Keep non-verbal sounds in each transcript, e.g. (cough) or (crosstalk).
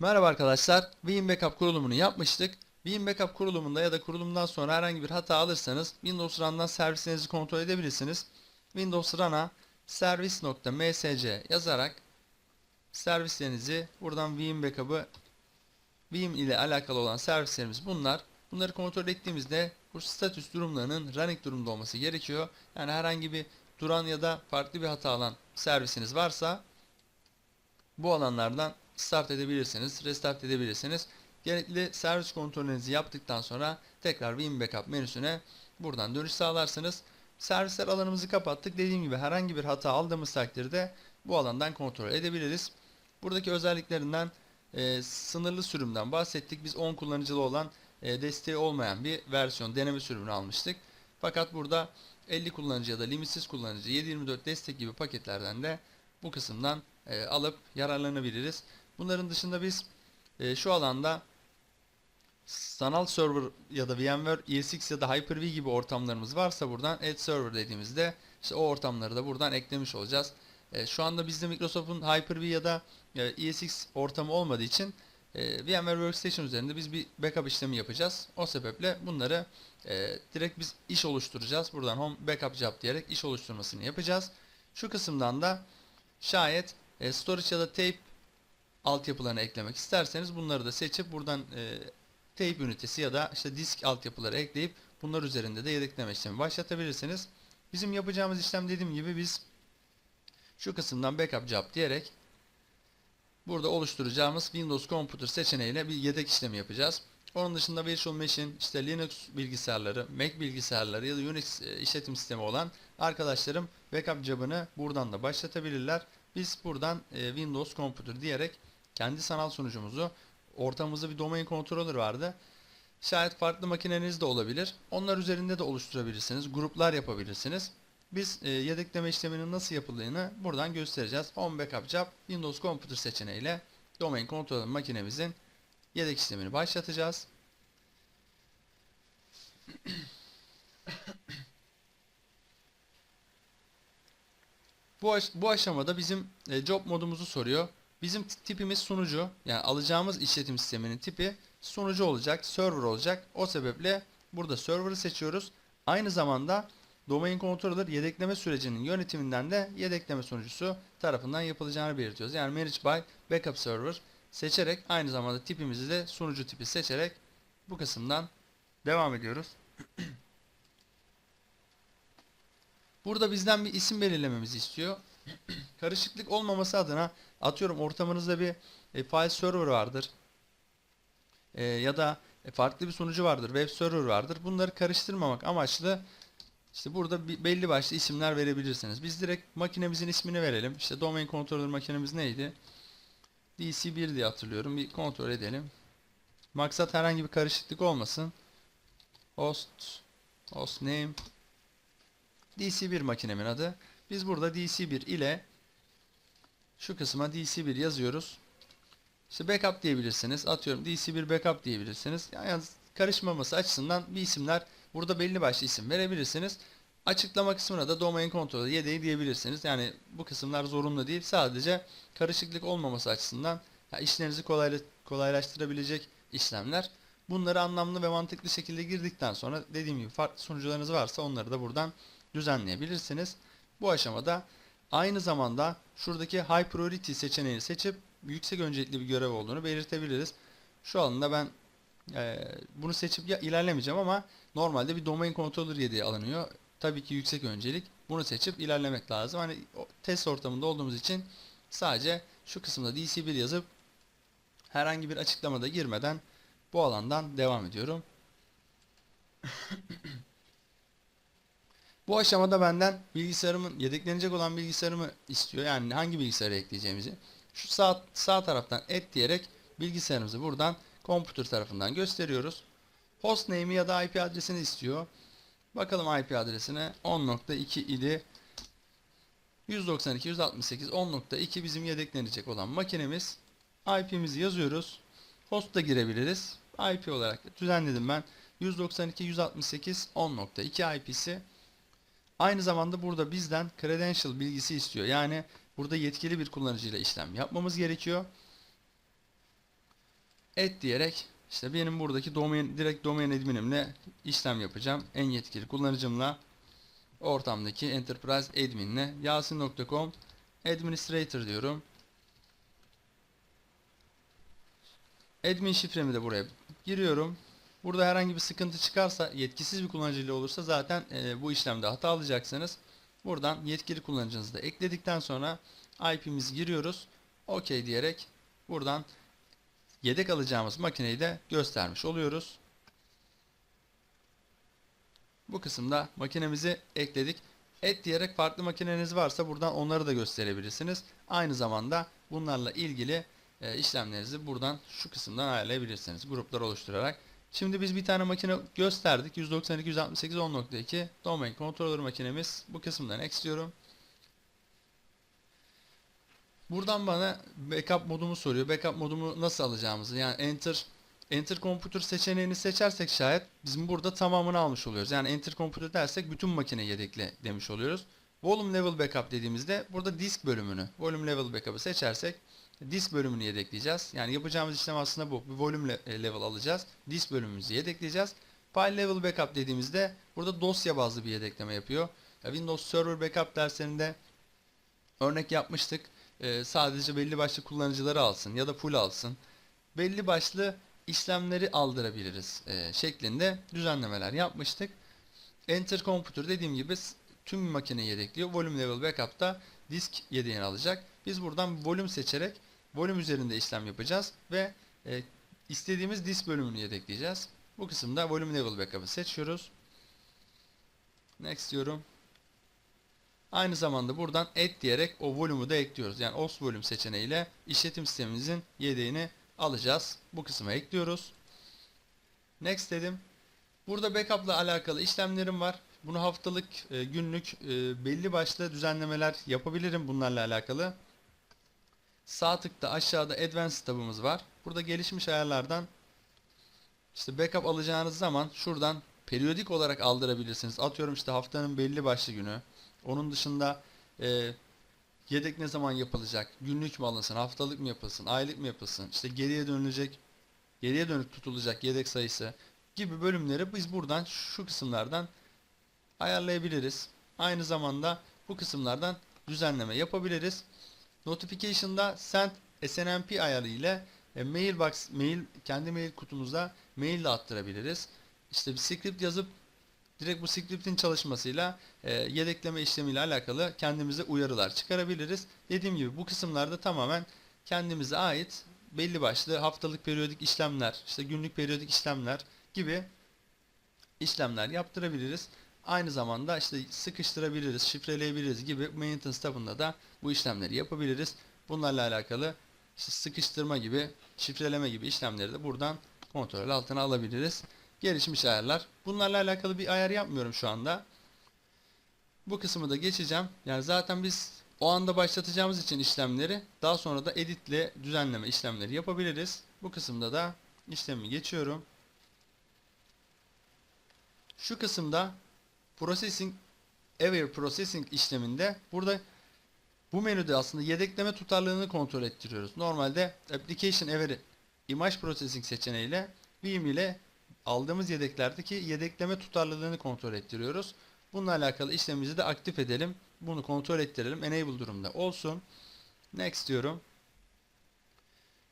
Merhaba arkadaşlar. Veeam Backup kurulumunu yapmıştık. Veeam Backup kurulumunda ya da kurulumdan sonra herhangi bir hata alırsanız Windows Run'dan servislerinizi kontrol edebilirsiniz. Windows Run'a servis.msc yazarak servislerinizi buradan Veeam Backup'ı Veeam ile alakalı olan servislerimiz bunlar. Bunları kontrol ettiğimizde bu statüs durumlarının running durumda olması gerekiyor. Yani herhangi bir duran ya da farklı bir hata alan servisiniz varsa bu alanlardan start edebilirsiniz, restart edebilirsiniz. Gerekli servis kontrolünüzü yaptıktan sonra tekrar Veeam Backup menüsüne buradan dönüş sağlarsınız. Servisler alanımızı kapattık. Dediğim gibi herhangi bir hata aldığımız takdirde bu alandan kontrol edebiliriz. Buradaki özelliklerinden e, sınırlı sürümden bahsettik. Biz 10 kullanıcılı olan e, desteği olmayan bir versiyon deneme sürümünü almıştık. Fakat burada 50 kullanıcı ya da limitsiz kullanıcı 724 destek gibi paketlerden de bu kısımdan e, alıp yararlanabiliriz. Bunların dışında biz e, şu alanda sanal server ya da VMware ESX ya da Hyper-V gibi ortamlarımız varsa buradan add server dediğimizde işte o ortamları da buradan eklemiş olacağız. E, şu anda bizde Microsoft'un Hyper-V ya da e, ESX ortamı olmadığı için e, VMware Workstation üzerinde biz bir backup işlemi yapacağız. O sebeple bunları e, direkt biz iş oluşturacağız. Buradan home backup job diyerek iş oluşturmasını yapacağız. Şu kısımdan da şayet e, storage ya da tape altyapılarını eklemek isterseniz bunları da seçip buradan e, tape ünitesi ya da işte disk altyapıları ekleyip bunlar üzerinde de yedekleme işlemi başlatabilirsiniz. Bizim yapacağımız işlem dediğim gibi biz şu kısımdan backup job diyerek burada oluşturacağımız Windows Computer seçeneğiyle bir yedek işlemi yapacağız. Onun dışında Virtual Machine, işte Linux bilgisayarları, Mac bilgisayarları ya da Unix e, işletim sistemi olan arkadaşlarım backup job'ını buradan da başlatabilirler. Biz buradan e, Windows Computer diyerek kendi sanal sunucumuzu ortamımızda bir domain controller vardı. Şayet farklı makineniz de olabilir. Onlar üzerinde de oluşturabilirsiniz. Gruplar yapabilirsiniz. Biz e, yedekleme işleminin nasıl yapıldığını buradan göstereceğiz. Home Backup Job Windows Computer seçeneğiyle domain controller makinemizin yedek işlemini başlatacağız. Bu, aş- bu aşamada bizim e, job modumuzu soruyor. Bizim tipimiz sunucu. Yani alacağımız işletim sisteminin tipi sunucu olacak, server olacak. O sebeple burada server'ı seçiyoruz. Aynı zamanda domain controller yedekleme sürecinin yönetiminden de yedekleme sunucusu tarafından yapılacağını belirtiyoruz. Yani manage by backup server seçerek aynı zamanda tipimizi de sunucu tipi seçerek bu kısımdan devam ediyoruz. (clears throat) Burada bizden bir isim belirlememizi istiyor. Karışıklık olmaması adına atıyorum ortamınızda bir e, file server vardır. E, ya da e, farklı bir sunucu vardır, web server vardır. Bunları karıştırmamak amaçlı işte burada belli başlı isimler verebilirsiniz. Biz direkt makinemizin ismini verelim. İşte domain controller makinemiz neydi? DC1 diye hatırlıyorum. Bir kontrol edelim. Maksat herhangi bir karışıklık olmasın. Host, host name, DC1 makinemin adı. Biz burada DC1 ile şu kısma DC1 yazıyoruz. İşte backup diyebilirsiniz. Atıyorum DC1 backup diyebilirsiniz. Yani karışmaması açısından bir isimler burada belli başlı isim verebilirsiniz. Açıklama kısmına da domain controller yedeği diyebilirsiniz. Yani bu kısımlar zorunlu değil. Sadece karışıklık olmaması açısından ya işlerinizi kolayla, kolaylaştırabilecek işlemler. Bunları anlamlı ve mantıklı şekilde girdikten sonra dediğim gibi farklı sunucularınız varsa onları da buradan düzenleyebilirsiniz. Bu aşamada aynı zamanda şuradaki High Priority seçeneğini seçip yüksek öncelikli bir görev olduğunu belirtebiliriz. Şu alanda ben e, bunu seçip ilerlemeyeceğim ama normalde bir domain controller yedeği alınıyor. Tabii ki yüksek öncelik. Bunu seçip ilerlemek lazım. Hani test ortamında olduğumuz için sadece şu kısımda DC1 yazıp herhangi bir açıklamada girmeden bu alandan devam ediyorum. (laughs) Bu aşamada benden bilgisayarımın yedeklenecek olan bilgisayarımı istiyor. Yani hangi bilgisayarı ekleyeceğimizi. Şu sağ, sağ taraftan et diyerek bilgisayarımızı buradan computer tarafından gösteriyoruz. Hostname'i ya da IP adresini istiyor. Bakalım IP adresine 10.2 idi. 192 168 10.2 bizim yedeklenecek olan makinemiz. IP'mizi yazıyoruz. Host'a girebiliriz. IP olarak düzenledim ben. 192 168 10.2 IP'si. Aynı zamanda burada bizden credential bilgisi istiyor. Yani burada yetkili bir kullanıcıyla işlem yapmamız gerekiyor. et diyerek işte benim buradaki domain direkt domain adminimle işlem yapacağım. En yetkili kullanıcımla ortamdaki enterprise adminle yasin.com administrator diyorum. Admin şifremi de buraya giriyorum. Burada herhangi bir sıkıntı çıkarsa yetkisiz bir kullanıcıyla olursa zaten e, bu işlemde hata alacaksınız. Buradan yetkili kullanıcınızı da ekledikten sonra IP'mizi giriyoruz. OK diyerek buradan yedek alacağımız makineyi de göstermiş oluyoruz. Bu kısımda makinemizi ekledik. Et diyerek farklı makineniz varsa buradan onları da gösterebilirsiniz. Aynı zamanda bunlarla ilgili e, işlemlerinizi buradan şu kısımdan ayarlayabilirsiniz. Gruplar oluşturarak. Şimdi biz bir tane makine gösterdik. 192.168.10.2 domain controller makinemiz. Bu kısımdan diyorum. Buradan bana backup modumu soruyor. Backup modumu nasıl alacağımızı yani enter enter computer seçeneğini seçersek şayet bizim burada tamamını almış oluyoruz. Yani enter computer dersek bütün makine yedekle demiş oluyoruz. Volume level backup dediğimizde burada disk bölümünü, volume level backup'ı seçersek disk bölümünü yedekleyeceğiz. Yani yapacağımız işlem aslında bu. Bir volume le- e, level alacağız. Disk bölümümüzü yedekleyeceğiz. File level backup dediğimizde burada dosya bazlı bir yedekleme yapıyor. Ya Windows Server Backup derslerinde örnek yapmıştık. Ee, sadece belli başlı kullanıcıları alsın ya da full alsın. Belli başlı işlemleri aldırabiliriz e, şeklinde düzenlemeler yapmıştık. Enter Computer dediğim gibi tüm makineyi yedekliyor. Volume Level Backup'ta disk yedeğini alacak. Biz buradan volume seçerek volume üzerinde işlem yapacağız ve e, istediğimiz disk bölümünü yedekleyeceğiz. Bu kısımda Volume Level Backup'ı seçiyoruz. Next diyorum. Aynı zamanda buradan add diyerek o volume'u da ekliyoruz. Yani os volume seçeneğiyle işletim sistemimizin yedeğini alacağız. Bu kısma ekliyoruz. Next dedim. Burada backup ile alakalı işlemlerim var. Bunu haftalık, e, günlük e, belli başlı düzenlemeler yapabilirim bunlarla alakalı. Sağ tıkta aşağıda Advanced tabımız var. Burada gelişmiş ayarlardan işte backup alacağınız zaman şuradan periyodik olarak aldırabilirsiniz. Atıyorum işte haftanın belli başlı günü. Onun dışında e, yedek ne zaman yapılacak? Günlük mü alınsın? Haftalık mı yapılsın? Aylık mı yapılsın? İşte geriye dönülecek, geriye dönük tutulacak yedek sayısı gibi bölümleri biz buradan şu kısımlardan ayarlayabiliriz. Aynı zamanda bu kısımlardan düzenleme yapabiliriz. Notification'da send SNMP ayarı ile e, mailbox mail kendi mail kutumuza mail de attırabiliriz. İşte bir script yazıp direkt bu script'in çalışmasıyla e, yedekleme işlemiyle alakalı kendimize uyarılar çıkarabiliriz. Dediğim gibi bu kısımlarda tamamen kendimize ait belli başlı haftalık periyodik işlemler, işte günlük periyodik işlemler gibi işlemler yaptırabiliriz. Aynı zamanda işte sıkıştırabiliriz, şifreleyebiliriz gibi maintenance tabında da bu işlemleri yapabiliriz. Bunlarla alakalı sıkıştırma gibi, şifreleme gibi işlemleri de buradan kontrol altına alabiliriz. Gelişmiş ayarlar. Bunlarla alakalı bir ayar yapmıyorum şu anda. Bu kısmı da geçeceğim. Yani zaten biz o anda başlatacağımız için işlemleri daha sonra da editle düzenleme işlemleri yapabiliriz. Bu kısımda da işlemi geçiyorum. Şu kısımda processing aware processing işleminde burada bu menüde aslında yedekleme tutarlılığını kontrol ettiriyoruz. Normalde application aware image processing seçeneğiyle Vim ile aldığımız yedeklerdeki yedekleme tutarlılığını kontrol ettiriyoruz. Bununla alakalı işlemimizi de aktif edelim. Bunu kontrol ettirelim. Enable durumda olsun. Next diyorum.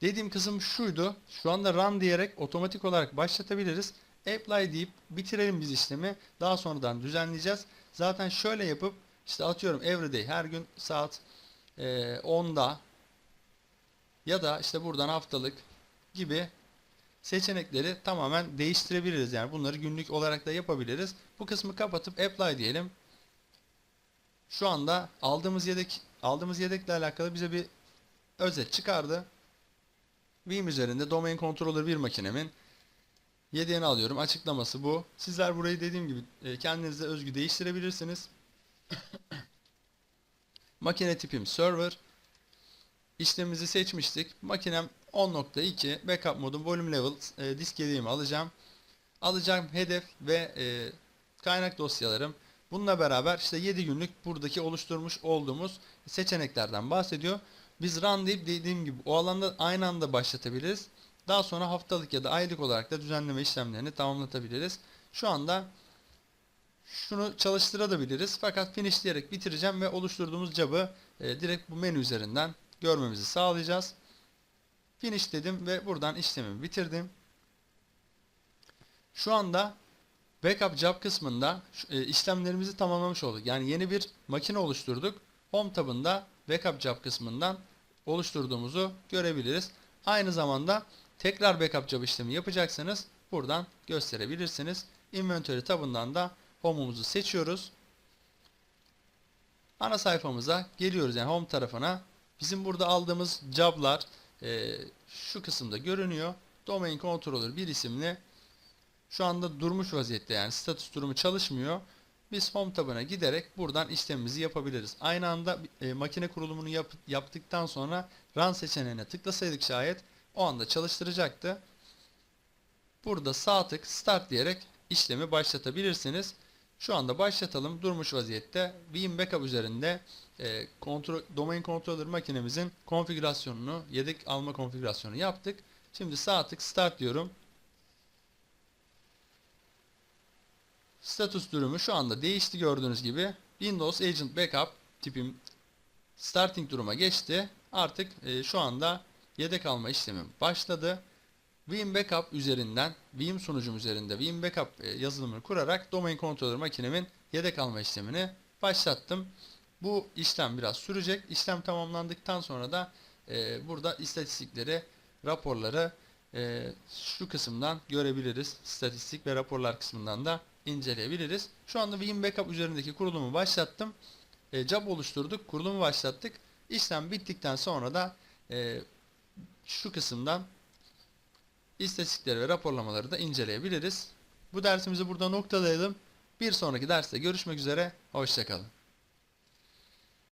Dediğim kısım şuydu. Şu anda run diyerek otomatik olarak başlatabiliriz. Apply deyip bitirelim biz işlemi. Daha sonradan düzenleyeceğiz. Zaten şöyle yapıp işte atıyorum everyday her gün saat e, 10'da ya da işte buradan haftalık gibi seçenekleri tamamen değiştirebiliriz. Yani bunları günlük olarak da yapabiliriz. Bu kısmı kapatıp apply diyelim. Şu anda aldığımız yedek aldığımız yedekle alakalı bize bir özet çıkardı. Vim üzerinde domain controller bir makinemin yedeğini alıyorum. Açıklaması bu. Sizler burayı dediğim gibi e, kendinize özgü değiştirebilirsiniz. Makine tipim server. İşlemimizi seçmiştik. Makinem 10.2 backup modum volume level e, disk yedeğimi alacağım. Alacağım hedef ve e, kaynak dosyalarım. Bununla beraber işte 7 günlük buradaki oluşturmuş olduğumuz seçeneklerden bahsediyor. Biz run deyip dediğim gibi o alanda aynı anda başlatabiliriz. Daha sonra haftalık ya da aylık olarak da düzenleme işlemlerini tamamlatabiliriz. Şu anda şunu çalıştırabiliriz. Fakat finish diyerek bitireceğim ve oluşturduğumuz job'ı e, direkt bu menü üzerinden görmemizi sağlayacağız. Finish dedim ve buradan işlemimi bitirdim. Şu anda backup job kısmında e, işlemlerimizi tamamlamış olduk. Yani yeni bir makine oluşturduk. Home tabında backup job kısmından oluşturduğumuzu görebiliriz. Aynı zamanda tekrar backup job işlemi yapacaksanız buradan gösterebilirsiniz. Inventory tabından da home'umuzu seçiyoruz. Ana sayfamıza geliyoruz yani home tarafına. Bizim burada aldığımız job'lar e, şu kısımda görünüyor. Domain controller bir isimli şu anda durmuş vaziyette yani status durumu çalışmıyor. Biz home tabına giderek buradan işlemimizi yapabiliriz. Aynı anda e, makine kurulumunu yap- yaptıktan sonra run seçeneğine tıklasaydık şayet o anda çalıştıracaktı. Burada sağ tık start diyerek işlemi başlatabilirsiniz. Şu anda başlatalım. Durmuş vaziyette Veeam Backup üzerinde e, kontrol, domain controller makinemizin konfigürasyonunu, yedek alma konfigürasyonunu yaptık. Şimdi sağ tık start diyorum. Status durumu şu anda değişti gördüğünüz gibi. Windows Agent Backup tipim starting duruma geçti. Artık e, şu anda yedek alma işlemi başladı. Veeam Backup üzerinden, Veeam sunucum üzerinde Veeam Backup e, yazılımını kurarak domain controller makinemin yedek alma işlemini başlattım. Bu işlem biraz sürecek. İşlem tamamlandıktan sonra da e, burada istatistikleri, raporları e, şu kısımdan görebiliriz. İstatistik ve raporlar kısmından da inceleyebiliriz. Şu anda Veeam Backup üzerindeki kurulumu başlattım. E, job oluşturduk, kurulumu başlattık. İşlem bittikten sonra da e, şu kısımdan istatistikleri ve raporlamaları da inceleyebiliriz. Bu dersimizi burada noktalayalım. Bir sonraki derste görüşmek üzere. Hoşçakalın.